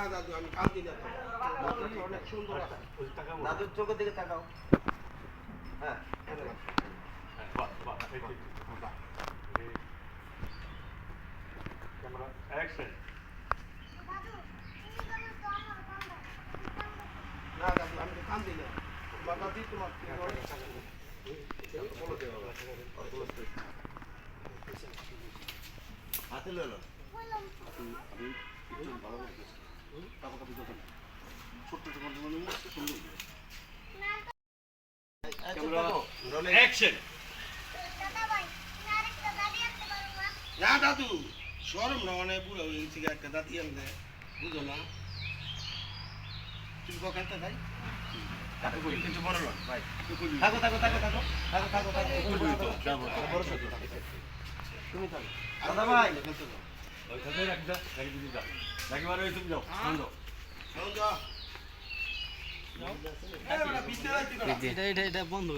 না দাদু আমি কান্দি না অনেক সুন্দর আছে দাদুর চোখের দিকে তাকাও। হ্যাঁ ক্যামেরা অ্যাকশন না দাদু আমি তো কান্দি না তোমার দাদি তোমার অনেক হাতে লো অ্যাকশন না দাদু সরম না অনেক বুড়ো হয়ে গেছে একটা দাদি আনলে বুঝো না তুমি কখন তো ভাই দাদা ভাই তুমি যাও এটা এটা এটা বন্ধ।